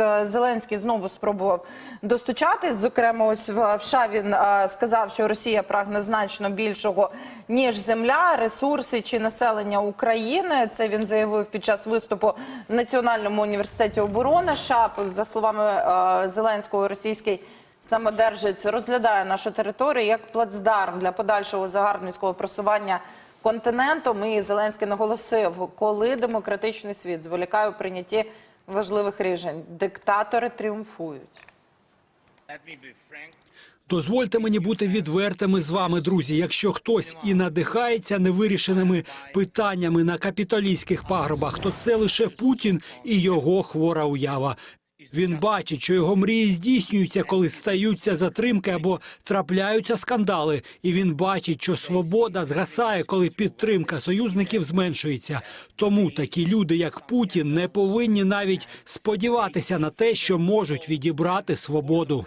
е, Зеленський знову спробував достучатись. Зокрема, ось в в США він е, сказав, що Росія прагне значно більшого ніж земля, ресурси чи населення України. Це він заявив під час виступу в Національному університеті оборони. США, за словами е, Зеленського, російський самодержець розглядає нашу територію як плацдарм для подальшого загарбницького просування континентом. І Зеленський наголосив, коли демократичний світ зволікає у прийнятті важливих рішень, диктатори тріумфують. Дозвольте мені бути відвертими з вами, друзі. Якщо хтось і надихається невирішеними питаннями на капітолійських пагорбах, то це лише Путін і його хвора уява. Він бачить, що його мрії здійснюються, коли стаються затримки або трапляються скандали. І він бачить, що свобода згасає, коли підтримка союзників зменшується. Тому такі люди, як Путін, не повинні навіть сподіватися на те, що можуть відібрати свободу.